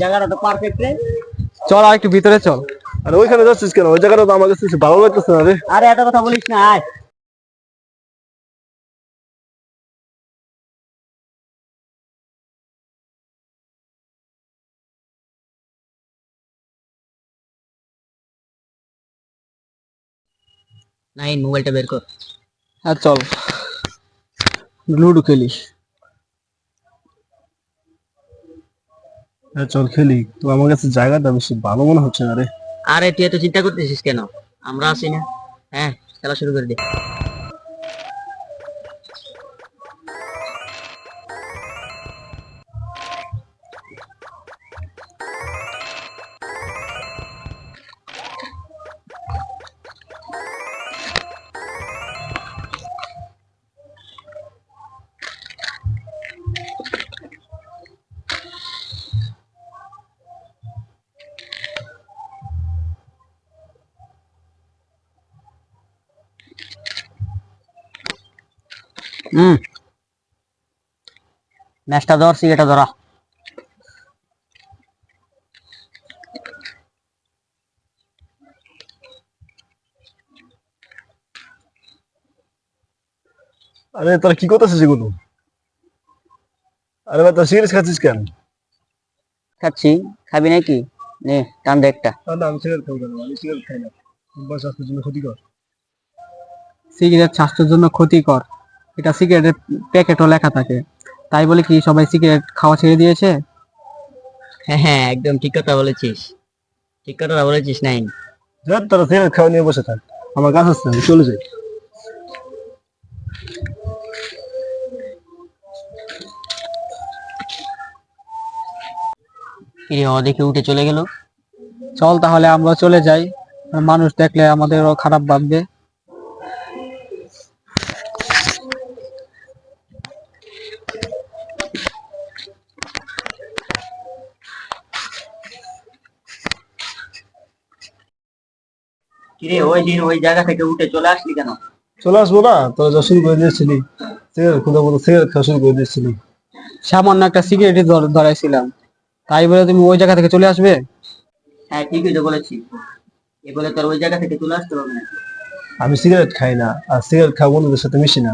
জায়গাটা তো পারফেক্ট রে। চল আর একটু ভিতরে চল। আর ওইখানে যাচ্ছিস কেন? ওই জায়গাটা তো আমার কাছে বেশি ভালো লাগতেছে না রে। আরে এত কথা বলিস না আয়। নাইন মোবাইলটা বের কর। হ্যাঁ চল। লুডো খেলিস। চল খেলি। তো আমার কাছে জায়গাটা বেশি ভালো মনে হচ্ছে না রে। আরে, তুই এত চিন্তা করতেছিস কেন? আমরা আছি না। হ্যাঁ খেলা শুরু করে দে। হুম। ম্যাচটা ধর সিগারেটটা ধরা। আরে তোরা কি করতেছিস এগুলো? আরে ভাই তোর সিরিয়াস খাচ্ছিস কেন? খাচ্ছি। খাবি নাকি? নে টান দে একটা। না আমি সিগারেট খাব কেন? আমি সিগারেট খাই না। স্বাস্থ্যের জন্য ক্ষতিকর। সিগারেট স্বাস্থ্যের জন্য ক্ষতিকর। এটা সিগারেটের প্যাকেটও লেখা থাকে। তাই বলে কি সবাই সিগারেট খাওয়া ছেড়ে দিয়েছে? হ্যাঁ হ্যাঁ একদম ঠিক কথা বলেছিস। ঠিক কথা বলেছিস নাই যার তোরা সিগারেট খাওয়া নিয়ে বসে থাক। আমার কাজ আসছে আমি চলে যাই। কিরে ও দেখে উঠে চলে গেল? চল তাহলে আমরা চলে যাই। মানুষ দেখলে আমাদেরও খারাপ ভাববে। কিরে ওই দিন ওই জায়গা থেকে উঠে চলে আসলি কেন? চলে আসব না তোরা যা শুরু করে দিয়েছিলি। সিগারেট খুদা বলো সিগারেট খাওয়া শুরু করে দিয়েছিলি। সামান্য একটা সিগারেটই ধরাইছিলাম। তাই বলে তুমি ওই জায়গা থেকে চলে আসবে? হ্যাঁ ঠিকই তো বলেছি। এ বলে তোর ওই জায়গা থেকে চলে আসতে হবে না আমি সিগারেট খাই না আর সিগারেট খাওয়া বন্ধুদের সাথে মিশি না।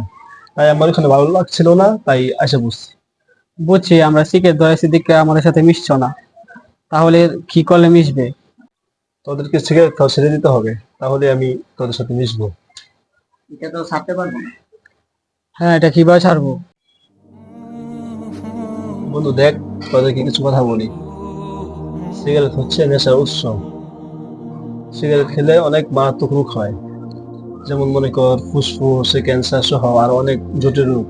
তাই আমার ওখানে ভালো লাগছিল না তাই আসে বুঝছি বুঝছি আমরা সিগারেট ধরাইছি দিকে আমাদের সাথে মিশছো না। তাহলে কি করলে মিশবে? তোদেরকে সিগারেট খাওয়া ছেড়ে দিতে হবে। তাহলে আমি তোদের সাথে মিশবো। এটা তো ছাড়তে পারব না। হ্যাঁ এটা কীভাবে ছাড়বো? বন্ধু দেখ তোদেরকে কিছু কথা বলি। সিগারেট হচ্ছে নেশার উৎস। সিগারেট খেলে অনেক মারাত্মক রোগ হয়। যেমন মনে কর ফুসফুস ক্যান্সার সহ আর অনেক জটিল রোগ।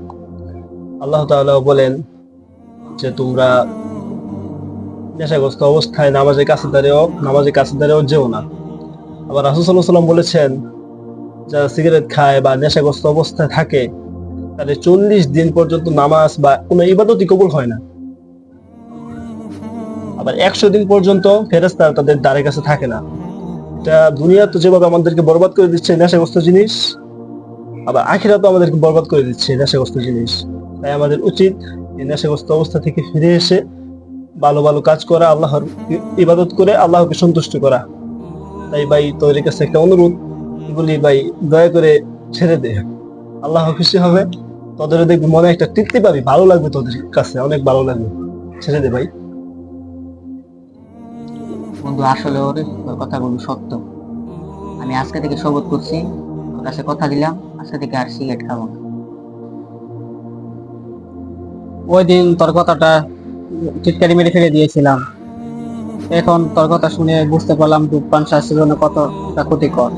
আল্লাহ তাআলা বলেন যে তোমরা নেশাগ্রস্ত অবস্থায় নামাজের কাছে দাঁড়িয়েও নামাজের কাছে দাঁড়িয়েও যেও না। আবার রাসুল সাল্লাহ সাল্লাম বলেছেন, যারা সিগারেট খায় বা নেশাগ্রস্ত অবস্থায় থাকে, তাদের চল্লিশ দিন পর্যন্ত নামাজ বা কোনো ইবাদতই কবুল হয় না। আবার একশো দিন পর্যন্ত ফেরেস্তা তাদের দ্বারের কাছে থাকে না। এটা দুনিয়া তো যেভাবে আমাদেরকে বরবাদ করে দিচ্ছে নেশাগ্রস্ত জিনিস, আবার আখিরা তো আমাদেরকে বরবাদ করে দিচ্ছে নেশাগ্রস্ত জিনিস। তাই আমাদের উচিত এই নেশাগ্রস্ত অবস্থা থেকে ফিরে এসে ভালো ভালো কাজ করা, আল্লাহর ইবাদত করে, আল্লাহকে সন্তুষ্ট করা। তাই ভাই তোর কাছে একটা অনুরোধ বলি ভাই, দয়া করে ছেড়ে দে। আল্লাহ খুশি হবে তোদের দেখবি মনে একটা তৃপ্তি পাবি, ভালো লাগবে তোদের কাছে, অনেক ভালো লাগবে। ছেড়ে দে ভাই। বন্ধু, আসলে ওর কথাগুলো সত্য। আমি আজকে থেকে শপথ করছি ওর কাছে কথা দিলাম, আজকে থেকে আর সিগারেট খাব না। ওই দিন তোর কথাটা চিৎকারি মেরে ফেলে দিয়েছিলাম। এখন তোর কথা শুনে বুঝতে পারলাম ধূমপান স্বাস্থ্যের জন্য কতটা ক্ষতিকর।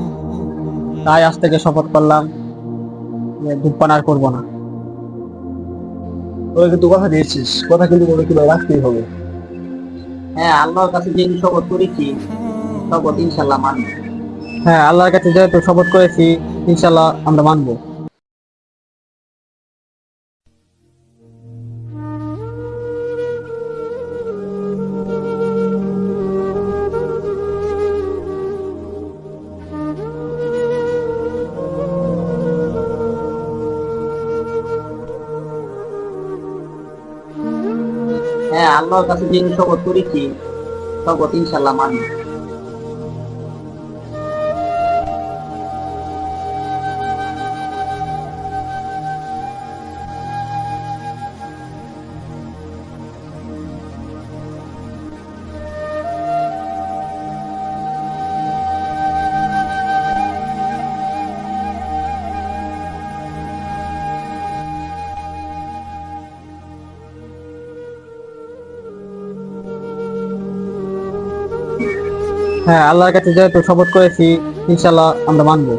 তাই আজ থেকে শপথ করলাম যে ধূমপান আর করব না। তোরা কিন্তু কথা দিয়েছিস কথা কিন্তু তোদেরকে রাখতেই হবে। হ্যাঁ আল্লাহর কাছে যে শপথ করেছি শপথ ইনশাল্লাহ মানব। হ্যাঁ আল্লাহর কাছে যেহেতু শপথ করেছি ইনশাল্লাহ আমরা মানবো। হ্যাঁ আল্লাহর কাছে যে শপথ করেছি শপথ ইনশাল্লাহ মানব হ্যাঁ আল্লাহর কাছে যেহেতু শপথ করেছি ইনশাল্লাহ আমরা মানবো।